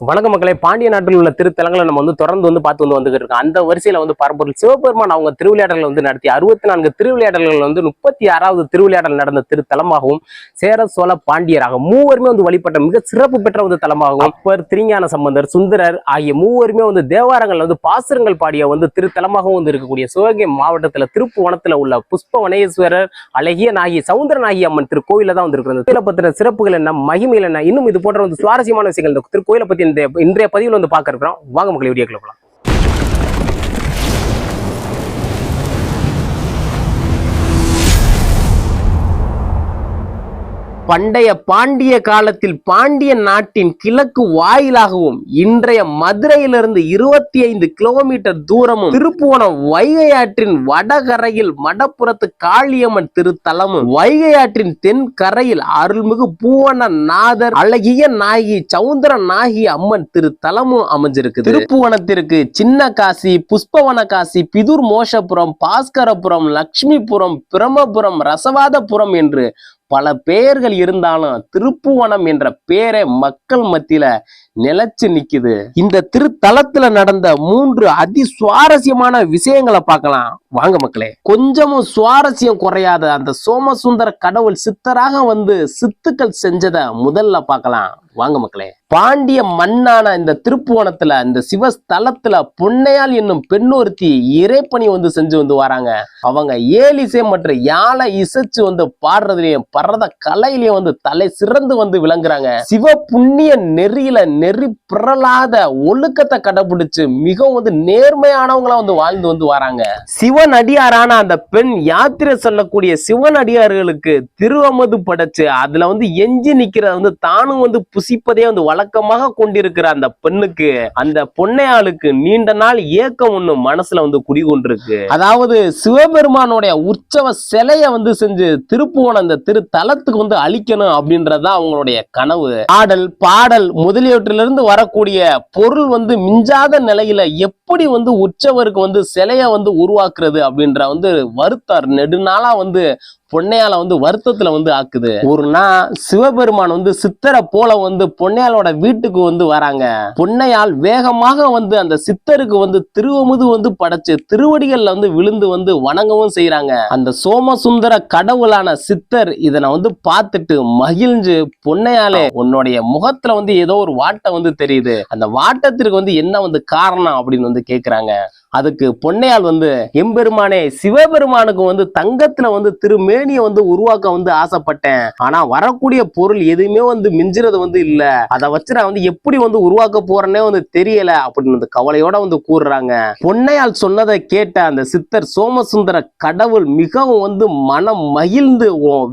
வணக்க மக்களே பாண்டிய நாட்டில் உள்ள திருத்தலங்களை நம்ம வந்து தொடர்ந்து வந்து பார்த்து வந்து வந்துகிட்டு இருக்கோம். அந்த வரிசையில் வந்து பரம்பொருள் சிவபெருமான் அவங்க திருவிளையாடல்கள் வந்து நடத்தி அறுபத்தி நான்கு திருவிளையாடல்கள் வந்து முப்பத்தி ஆறாவது திருவிளையாடல் நடந்த திருத்தலமாகவும் சேர சோழ பாண்டியராக மூவருமே வந்து வழிபட்ட மிக சிறப்பு பெற்ற வந்து தலமாகவும் அப்பர் திருஞான சம்பந்தர் சுந்தரர் ஆகிய மூவருமே வந்து தேவாரங்கள் வந்து பாசுரங்கள் பாடிய வந்து திருத்தலமாகவும் வந்து இருக்கக்கூடிய சிவகங்கை மாவட்டத்தில் திருப்புவனத்தில் உள்ள புஷ்ப வனேஸ்வரர் அழகிய நாகி சவுந்தர நாகி அம்மன் திருக்கோயில தான் வந்து இருக்கிறது. பத்தின சிறப்புகள் என்ன மகிமைகள் என்ன இன்னும் இது போன்ற வந்து சுவாரஸ்யமான விஷயங்கள் இந்த திருக்கோயிலை பத்தி இந்த இன்றைய பதிவில் வந்து பார்க்க இருக்கிறோம் வாங்க மக்கள் வீடியோக்குள்ள போகலாம். பண்டைய பாண்டிய காலத்தில் பாண்டிய நாட்டின் கிழக்கு வாயிலாகவும் இன்றைய மதுரையிலிருந்து இருபத்தி ஐந்து கிலோமீட்டர் தூரமும் திருப்புவனம் வைகை ஆற்றின் வடகரையில் மடப்புறத்து காளியம்மன் திருத்தலமும் வைகை ஆற்றின் தென்கரையில் அருள்மிகு பூவன நாதர் அழகிய நாயகி சவுந்தர நாயகி அம்மன் திருத்தலமும் அமைஞ்சிருக்கு திருப்புவனத்திற்கு சின்ன காசி புஷ்பவன காசி பிதுர் மோஷபுரம் பாஸ்கரபுரம் லக்ஷ்மிபுரம் பிரமபுரம் ரசவாதபுரம் என்று பல பெயர்கள் இருந்தாலும் திருப்புவனம் என்ற பேரை மக்கள் மத்தியில நிலைச்சு நிக்குது. இந்த திருத்தலத்துல நடந்த மூன்று அதி சுவாரஸ்யமான விஷயங்களை பார்க்கலாம். வாங்க மக்களே. கொஞ்சமும் சுவாரஸ்யம் குறையாத அந்த சோமசுந்தர கடவுள் சித்தராக வந்து சித்துக்கள் செஞ்சத முதல்ல பார்க்கலாம். வாங்க மக்களே. பாண்டிய மண்ணான இந்த திருப்புவனத்துல இந்த சிவஸ்தலத்துல பொன்னையால் என்னும் பெண்ணொருத்தி இறைப்பணி வந்து செஞ்சு வந்து வராங்க. அவங்க ஏலிசை மற்றும் யாழை இசைச்சு வந்து பாடுறதுலயும் பரத கலையிலயும் வந்து தலை சிறந்து வந்து விளங்குறாங்க. சிவ புண்ணிய நெறியில நெறி பிறலாத ஒழுக்கத்தை கடைபிடிச்சு மிகவும் வந்து நேர்மையானவங்களா வந்து வாழ்ந்து வந்து வராங்க. சிவனடியாரான அந்த பெண் யாத்திரை சொல்லக்கூடிய சிவனடியார்களுக்கு திருவமது படைச்சு அதுல வந்து எஞ்சி நிக்கிற வந்து தானும் வந்து புசிப்பதே வந்து வழக்கமாக கொண்டிருக்கிற அந்த பெண்ணுக்கு அந்த பொன்னையாளுக்கு நீண்ட நாள் ஏக்கம் ஒண்ணு மனசுல வந்து குடிகொண்டிருக்கு. அதாவது சிவபெருமானுடைய உற்சவ சிலைய வந்து செஞ்சு திருப்புவன அந்த திருத்தலத்துக்கு வந்து அழிக்கணும் அப்படின்றதுதான் அவங்களுடைய கனவு. ஆடல் பாடல் இருந்து வரக்கூடிய பொருள் வந்து மிஞ்சாத நிலையில எப்படி வந்து உற்சவருக்கு வந்து சிலைய வந்து உருவாக்குறது அப்படின்ற வந்து வருத்தார் நெடுநாளா வந்து பொன்னையால வந்து வருத்தத்துல வந்து ஆக்குது. ஒரு நாள் சிவபெருமான் வந்து சித்தரை போல வந்து பொன்னையாளோட வீட்டுக்கு வந்து வராங்க. பொன்னையால் வேகமாக வந்து அந்த சித்தருக்கு வந்து திருவமுது வந்து படைச்சு திருவடிகள்ல வந்து விழுந்து வந்து வணங்கவும் செய்யறாங்க அந்த சோமசுந்தர கடவுளான சித்தர் இதனை வந்து பார்த்துட்டு மகிழ்ந்து பொன்னையாலே உன்னுடைய முகத்துல வந்து ஏதோ ஒரு வாட்டம் வந்து தெரியுது. அந்த வாட்டத்திற்கு வந்து என்ன வந்து காரணம் அப்படின்னு வந்து கேக்குறாங்க. அதுக்கு பொன்னையால் வந்து எம்பெருமானே சிவபெருமானுக்கு வந்து தங்கத்துல வந்து திருமேனியை வந்து உருவாக்க வந்து ஆசைப்பட்டேன். ஆனா வரக்கூடிய பொருள் எதுவுமே வந்து மிஞ்சுறது வந்து இல்ல. அதை வச்சு நான் வந்து எப்படி வந்து உருவாக்க போறேன்னே வந்து தெரியல அப்படின்னு கவலையோட வந்து கூறுறாங்க. பொன்னையால் சொன்னதை கேட்ட அந்த சித்தர் சோமசுந்தர கடவுள் மிகவும் வந்து மனம் மகிழ்ந்து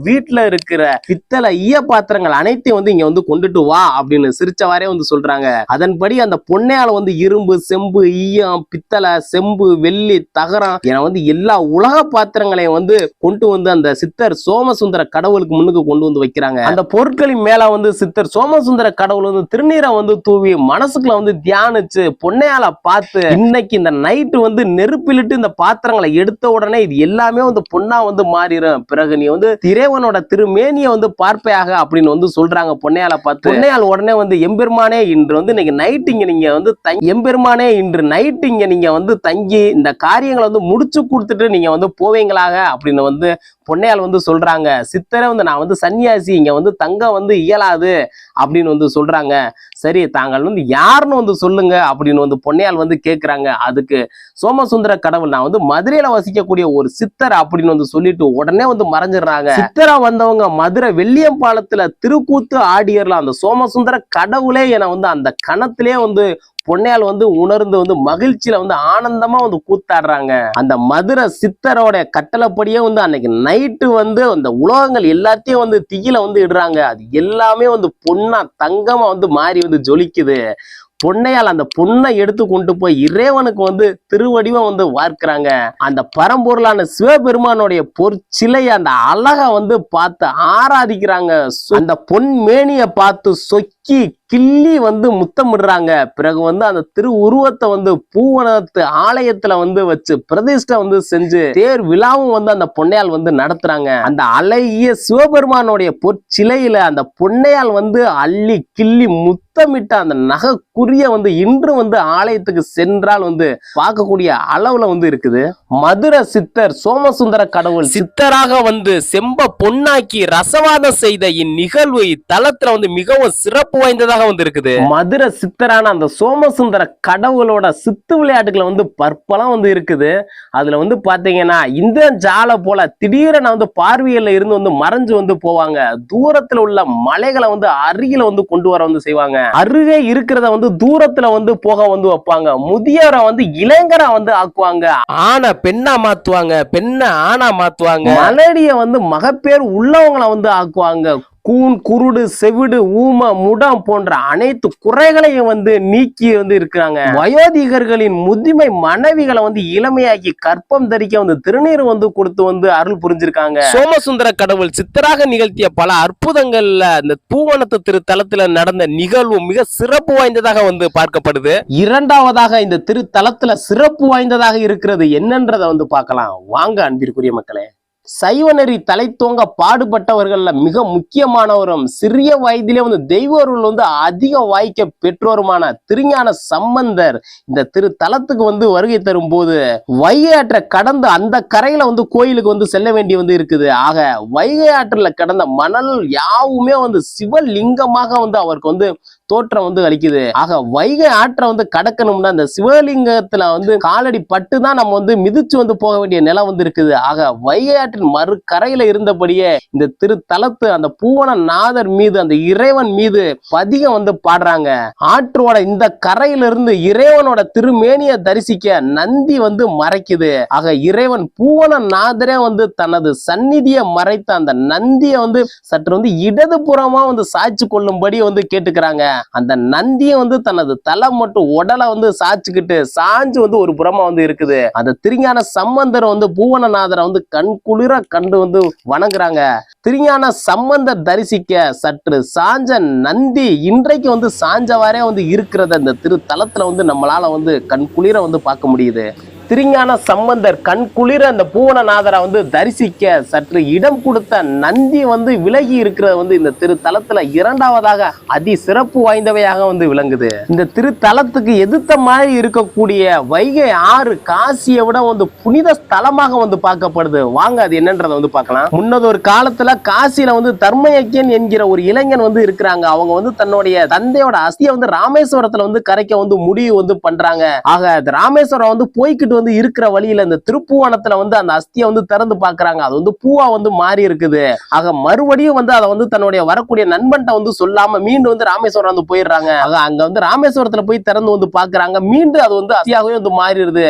வீட்டுல இருக்கிற பித்தளை ஈய பாத்திரங்கள் அனைத்தையும் வந்து இங்க வந்து கொண்டுட்டு வா அப்படின்னு சிரிச்சவாறே வந்து சொல்றாங்க. அதன்படி அந்த பொன்னையால் வந்து இரும்பு செம்பு ஈயம் பித்தளை செம்பு வெள்ளி தகரம் என வந்து எல்லா உலக பாத்திரங்களையும் வந்து கொண்டு வந்து அந்த சித்தர் சோமசுந்தர கடவுளுக்கு முன்னுக்கு கொண்டு வந்து வைக்கிறாங்க. அந்த பொருட்களின் மேல வந்து சித்தர் சோமசுந்தர கடவுள் வந்து திருநீரை வந்து தூவி மனசுக்குள்ள வந்து தியானிச்சு பொன்னையால பார்த்து இன்னைக்கு இந்த நைட்டு வந்து நெருப்பிலிட்டு இந்த பாத்திரங்களை எடுத்த உடனே இது எல்லாமே வந்து பொண்ணா வந்து மாறிடும். பிறகு நீ வந்து திரேவனோட திருமேனியை வந்து பார்ப்பையாக அப்படின்னு வந்து சொல்றாங்க பொன்னையால பார்த்து. பொன்னையால் உடனே வந்து எம்பெருமானே இன்று வந்து இன்னைக்கு நைட் இங்க நீங்க வந்து எம்பெருமானே இன்று நைட் இங்க நீங்க வந்து தங்கி இந்த காரியங்களை வந்து முடிச்சு கொடுத்துட்டு நீங்க வந்து போவீங்களாக அப்படின்னு வந்து பொன்னையால் வந்து சொல்றாங்க. சித்தரை வந்து நான் வந்து சன்னியாசி இங்க வந்து தங்க வந்து இயலாது அப்படின்னு வந்து சொல்றாங்க. சரி தாங்கள் வந்து யாருன்னு வந்து சொல்லுங்க அப்படின்னு வந்து பொன்னையால் வந்து கேட்குறாங்க அதுக்கு சோமசுந்தர கடவுள் நான் வந்து மதுரையில வசிக்கக்கூடிய ஒரு சித்தர் அப்படின்னு வந்து சொல்லிட்டு உடனே வந்து மறைஞ்சிடுறாங்க. சித்தரா வந்தவங்க மதுரை வெள்ளியம்பாலத்துல திருக்கூத்து ஆடியர்ல அந்த சோமசுந்தர கடவுளே என வந்து அந்த கணத்திலே வந்து பொன்னையால் வந்து உணர்ந்து வந்து மகிழ்ச்சியில வந்து ஆனந்தமா வந்து கூத்தாடுறாங்க. அந்த மதுரை சித்தரோட கட்டளைப்படியே வந்து அன்னைக்கு நைட்டு வந்து அந்த உலோகங்கள் எல்லாத்தையும் வந்து தீயில வந்து இடுறாங்க. அது எல்லாமே வந்து பொண்ணா தங்கமா வந்து மாறி வந்து ஜொலிக்குது. பொன்னையால் அந்த பொண்ணை எடுத்து கொண்டு போய் இறைவனுக்கு வந்து திருவடிவம் வந்து வார்க்கிறாங்க. அந்த பரம்பொருளான சிவபெருமானுடைய பொற்சிலையை அந்த அழகை வந்து பார்த்து ஆராதிக்கிறாங்க. அந்த பொன்மேனியை பார்த்து சொக்கி நக்கி கிள்ளி வந்து முத்தமிடுறாங்க. பிறகு வந்து அந்த திரு உருவத்தை வந்து பூவனத்து ஆலயத்துல வந்து வச்சு பிரதிஷ்டை வந்து செஞ்சு தேர் விழாவும் வந்து அந்த பொன்னையால் வந்து நடத்துறாங்க. அந்த அழகிய சிவபெருமானுடைய பொற்சிலையில அந்த பொன்னையால் வந்து அள்ளி கிள்ளி முத்தமிட்ட அந்த நகைக்குரிய வந்து இன்று வந்து ஆலயத்துக்கு சென்றால் வந்து பார்க்கக்கூடிய அளவுல வந்து இருக்குது. மதுரை சித்தர் சோமசுந்தர கடவுள் சித்தராக வந்து செம்ப பொன்னாக்கி ரசவாதம் செய்த இந்நிகழ்வு இத்தலத்துல வந்து மிகவும் சிறப்பு வாய்ந்ததாக வந்து இருக்குது மதுரை சித்தரான அந்த சோமசுந்தர கடவுளோட சித்து விளையாட்டுகளை வந்து பற்பலம் வந்து இருக்குது. அதுல வந்து பாத்தீங்கன்னா இந்த ஜாலை போல திடீரென வந்து பார்வையில இருந்து வந்து மறைஞ்சு வந்து போவாங்க. தூரத்துல உள்ள மலைகளை வந்து அருகில வந்து கொண்டு வர வந்து செய்வாங்க. அருகே இருக்கிறத வந்து தூரத்துல வந்து போக வந்து வைப்பாங்க. முதியவரை வந்து இளைஞரா வந்து ஆக்குவாங்க. ஆனா பெண்ணா மாத்துவாங்க பெண்ணை ஆணா மாத்துவாங்க. மலடிய வந்து மகப்பேர் உள்ளவங்களை வந்து ஆக்குவாங்க. கூன் குருடு செவிடு ஊம முடம் போன்ற அனைத்து குறைகளையும் வந்து நீக்கி வந்து இருக்கிறாங்க. வயோதிகர்களின் முதுமை மனைவிகளை வந்து இளமையாக்கி கற்பம் தரிக்க வந்து திருநீர் வந்து கொடுத்து வந்து அருள் புரிஞ்சிருக்காங்க. சோமசுந்தர கடவுள் சித்தராக நிகழ்த்திய பல அற்புதங்கள்ல இந்த பூவனத்து திருத்தலத்துல நடந்த நிகழ்வு மிக சிறப்பு வாய்ந்ததாக வந்து பார்க்கப்படுது. இரண்டாவதாக இந்த திருத்தலத்துல சிறப்பு வாய்ந்ததாக இருக்கிறது என்னன்றதை வந்து பார்க்கலாம். வாங்க அன்பிற்குரிய மக்களே. சைவநெறி தலைத்தோங்க பாடுபட்டவர்கள்ல மிக முக்கியமானவரும் சிறிய வயதிலே வந்து தெய்வர்கள் வந்து அதிக வாய்க்க பெற்றோருமான திருஞான சம்பந்தர் இந்த திரு தலத்துக்கு வந்து வருகை தரும் போது வைகை ஆற்றை கடந்து அந்த கரையில வந்து கோயிலுக்கு வந்து செல்ல வேண்டி வந்து இருக்குது. ஆக வைகை ஆற்றில் கடந்த மணல் யாவுமே வந்து சிவலிங்கமாக வந்து அவருக்கு வந்து தோற்றம் வந்து அளிக்குது. ஆக வைகை ஆற்றை வந்து கடக்கணும்னா அந்த சிவலிங்கத்துல வந்து காலடி பட்டு தான் நம்ம வந்து மிதிச்சு வந்து போக வேண்டிய நிலம் வந்து இருக்குது. ஆக வைகை ஆற்றின் மறு கரையில இருந்தபடியே இந்த திருத்தலத்து அந்த பூவன நாதர் மீது அந்த இறைவன் மீது பதிகம் வந்து பாடுறாங்க. ஆற்றோட இந்த கரையில இருந்து இறைவனோட திருமேனிய தரிசிக்க நந்தி வந்து மறைக்குது. ஆக இறைவன் பூவன நாதரே வந்து தனது சந்நிதியை மறைத்த அந்த நந்தியை வந்து சற்று வந்து இடதுபுறமா வந்து சாய்ச்சி கொள்ளும்படி வந்து கேட்டுக்கிறாங்க. அந்த நந்தியை வந்து தனது தலை மட்டும் உடலை வந்து சாய்ச்சிக்கிட்டு சாஞ்சு வந்து ஒரு புறமா வந்து இருக்குது. அந்த திருஞான சம்பந்தர் வந்து பூவனநாதரை வந்து கண் குளிர கண்டு வந்து வணங்குறாங்க. திருஞான சம்பந்தர் தரிசிக்க சற்று சாஞ்ச நந்தி இன்றைக்கு வந்து சாஞ்சவாறே வந்து இருக்கிறத இந்த திருத்தலத்துல வந்து நம்மளால வந்து கண் குளிர வந்து பார்க்க முடியுது. திருஞான சம்பந்தர் கண் குளிர அந்த பூவனநாதரை வந்து தரிசிக்க சற்று இடம் கொடுத்த நந்தி வந்து விலகி இருக்கிறது வந்து இந்த திருத்தலத்துல இரண்டாவதாக அதி சிறப்பு வாய்ந்தவையாக வந்து விளங்குது. இந்த திருத்தலத்துக்கு எதிர்த்த மாதிரி இருக்கக்கூடிய வைகை ஆறு காசியை விட வந்து புனித ஸ்தலமாக வந்து பார்க்கப்படுது. வாங்க அது என்னன்றதை வந்து பார்க்கலாம். முன்னது ஒரு காலத்துல காசியில வந்து தர்மயக்கியன் என்கிற ஒரு இளைஞன் வந்து இருக்கிறாங்க. அவங்க வந்து தன்னுடைய தந்தையோட அஸ்தியை வந்து ராமேஸ்வரத்துல வந்து கரைக்க வந்து முடிவு வந்து பண்றாங்க. ஆக ராமேஸ்வரம் வந்து போய்கிட்டு வந்து இருக்கிற வழியில இந்த திருப்புவனத்துல வந்து அந்த அஸ்தியை வந்து திறந்து பாக்குறாங்க அது வந்து பூவா வந்து மாறி இருக்குது. ஆக மறுபடியும் வந்து அதை வந்து தன்னுடைய வரக்கூடிய நண்பன்ட்ட வந்து சொல்லாம மீண்டும் வந்து ராமேஸ்வரம் வந்து போயிடுறாங்க. ஆக அங்க வந்து ராமேஸ்வரத்துல போய் திறந்து வந்து பாக்குறாங்க மீண்டும் அது வந்து அஸ்தியாகவே வந்து மாறிடுது.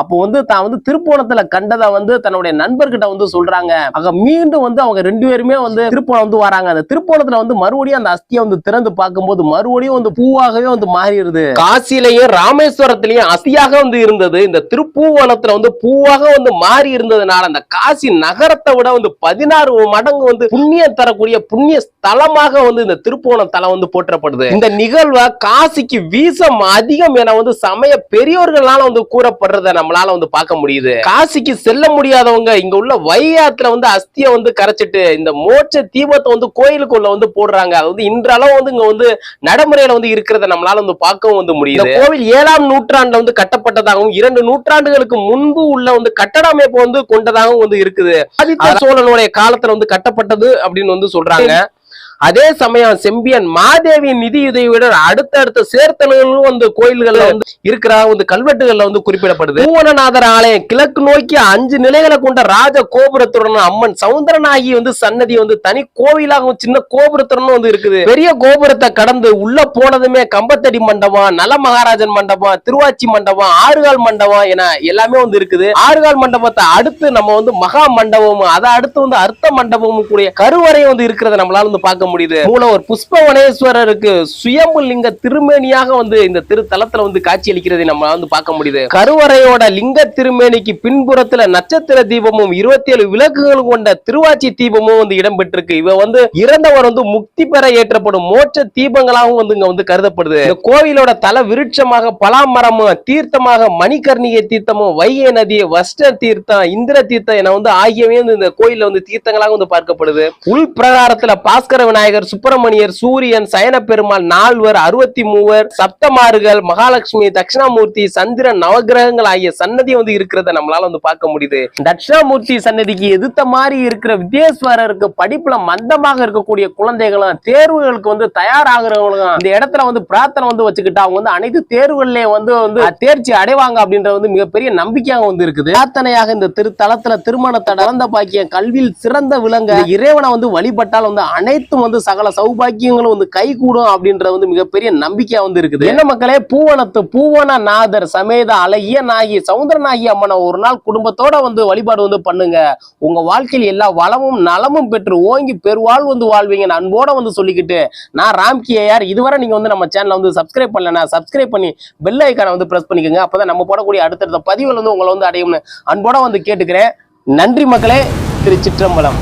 அப்போ வந்து தான் வந்து திருப்போணத்துல கண்டதை வந்து தன்னுடைய நண்பர்கிட்ட வந்து சொல்றாங்க. அங்க மீண்டும் வந்து அவங்க ரெண்டு பேருமே வந்து திருப்போணம் வந்து வராங்க. அந்த திருப்போணத்துல வந்து மறுபடியும் அந்த அஸ்தியை வந்து திறந்து பார்க்கும்போது மறுபடியும் வந்து பூவாகவே வந்து மாறிடுது. காசிலையும் ராமேஸ்வரத்திலையும் அஸ்தியாக வந்து இருந்தது. இந்த திருப்பூவனத்துல வந்து பூவாக வந்து மாறி இருந்ததுனால அந்த காசி நகரத்தை விட வந்து பதினாறு மடங்கு வந்து புண்ணியம் தரக்கூடிய புண்ணிய ஸ்தலமாக வந்து இந்த திருப்போணம் தலம் வந்து போற்றப்படுது. இந்த நிகழ்வை காசிக்கு வீசம் அதிகம் என வந்து சமய பெரியோர்களால வந்து கூறப்படுறது நம்மளால வந்து பார்க்க முடியுது. காசிக்கு செல்ல முடியாதவங்க இங்க உள்ள வையாத்துல வந்து அஸ்தியை வந்து கரைச்சிட்டு இந்த மோட்ச தீபத்தை வந்து கோயிலுக்குள்ள வந்து போடுறாங்க. அது வந்து இன்றளவு வந்து இங்க வந்து நடைமுறையில வந்து இருக்கிறத நம்மளால வந்து பார்க்கவும் வந்து முடியுது. கோவில் ஏழாம் நூற்றாண்டுல வந்து கட்டப்பட்டதாகவும் இரண்டு நூற்றாண்டுகளுக்கு முன்பு உள்ள வந்து கட்டட அமைப்பு வந்து கொண்டதாகவும் வந்து இருக்குது. ஆதித்த சோழனுடைய காலத்துல வந்து கட்டப்பட்டது அப்படின்னு வந்து சொல்றாங்க. அதே சமயம் செம்பியன் மாதேவியின் நிதியுதவியுடன் அடுத்தடுத்த சேர்த்தல்களும் வந்து கோயில்கள் வந்து இருக்கிற வந்து கல்வெட்டுகள்ல வந்து குறிப்பிடப்படுது. பூவனநாதர் ஆலயம் கிழக்கு நோக்கி அஞ்சு நிலைகளை கொண்ட ராஜ கோபுரத்துடன் அம்மன் சவுந்தரநாயகி வந்து சன்னதி வந்து தனி கோவிலாகவும் சின்ன கோபுரத்துடன் வந்து இருக்குது. பெரிய கோபுரத்தை கடந்து உள்ள போனதுமே கம்பத்தடி மண்டபம் நல மகாராஜன் மண்டபம் திருவாச்சி மண்டபம் ஆறுகால் மண்டபம் என எல்லாமே வந்து இருக்குது. ஆறுகால் மண்டபத்தை அடுத்து நம்ம வந்து மகா மண்டபமும் அதை அடுத்து வந்து அர்த்த மண்டபமும் கூடிய கருவறை வந்து இருக்கிறத நம்மளால வந்து பார்க்க முடியுது. மூலவர் புஷ்பவனேஸ்வரருக்கு சுயம்பு லிங்க திருமேனியாக வந்து இந்த திருத்தலத்துல வந்து காட்சி அளிக்கிறதை நம்ம வந்து பார்க்க முடியுது. கருவறையோட லிங்க திருமேனிக்கு பின்புறத்துல நட்சத்திர தீபமும் இருபத்தி ஏழு விளக்குகள் கொண்ட திருவாச்சி தீபமும் வந்து இடம்பெற்றிருக்கு. இவ வந்து இறந்தவர் வந்து முக்தி பெற ஏற்றப்படும் மோட்ச தீபங்களாகவும் வந்து இங்க வந்து கருதப்படுது. இந்த கோவிலோட தல விருட்சமாக பலாமரமும் தீர்த்தமாக மணிகர்ணிகை தீர்த்தமும் வைகை நதி வஸ்ட தீர்த்தம் இந்திர தீர்த்தம் என வந்து ஆகியவை இந்த கோயில்ல வந்து தீர்த்தங்களாக வந்து பார்க்கப்படுது. உள் பிரகாரத்துல பாஸ்கர விநாயகர் சுப்பிரமணியர் சூரியன் சயன பெருமாள் நால்வர் அறுபத்தி மூவர் சப்தமாறுகள் மகாலட்சுமி தட்சிணாமூர்த்தி சந்திரன் நவகிரகங்கள் ஆகிய சன்னதி வந்து இருக்கிறத நம்மளால வந்து பார்க்க முடியுது. தட்சிணாமூர்த்தி சன்னதிக்கு எதிர்த்த மாதிரி இருக்கிற வித்யேஸ்வரருக்கு படிப்புல மந்தமாக இருக்கக்கூடிய குழந்தைகளும் தேர்வுகளுக்கு வந்து தயாராகிறவங்களும் இந்த இடத்துல வந்து பிரார்த்தனை வந்து வச்சுக்கிட்டு அவங்க வந்து அனைத்து தேர்வுகள்லயே வந்து வந்து தேர்ச்சி அடைவாங்க அப்படின்ற வந்து மிகப்பெரிய நம்பிக்கையாக வந்து இருக்குது. பிரார்த்தனையாக இந்த திருத்தலத்துல திருமணத்தை நடந்த பாக்கியம் கல்வியில் சிறந்த விலங்க. இறைவனை வந்து வழிபட்டால் வந்து அனைத்தும் வந்து சகல சௌபாக்கியங்களும் வந்து கைகூடும் அப்படின்றது வந்து மிகப்பெரிய நம்பிக்கையா வந்து இருக்குது. என்ன மக்களே? பூவனத்து பூவன நாதர் சமேத அழகிய நாகி சவுந்தரநாகி அம்மனை ஒரு நாள் குடும்பத்தோட வந்து வழிபாடு வந்து பண்ணுங்க. உங்க வாழ்க்கையில் எல்லா வளமும் நலமும் பெற்று ஓங்கி பெருவாழ் வந்து வாழ்வீங்க அன்போட வந்து சொல்லிக்கிட்டு நான் ராம்கி ஐயார். இதுவரை நீங்க வந்து நம்ம சேனலை வந்து சப்ஸ்கிரைப் பண்ணலனா சப்ஸ்கிரைப் பண்ணி பெல் ஐக்கானை வந்து பிரஸ் பண்ணிக்கோங்க. அப்பதான் நம்ம போடக்கூடிய அடுத்தடுத்த பதிவுகள் வந்து உங்களை வந்து அடையும்னு அன்போட வந்து கேட்டுக்கிறேன். நன்றி மக்களே. திருச்சிற்றம்பலம்.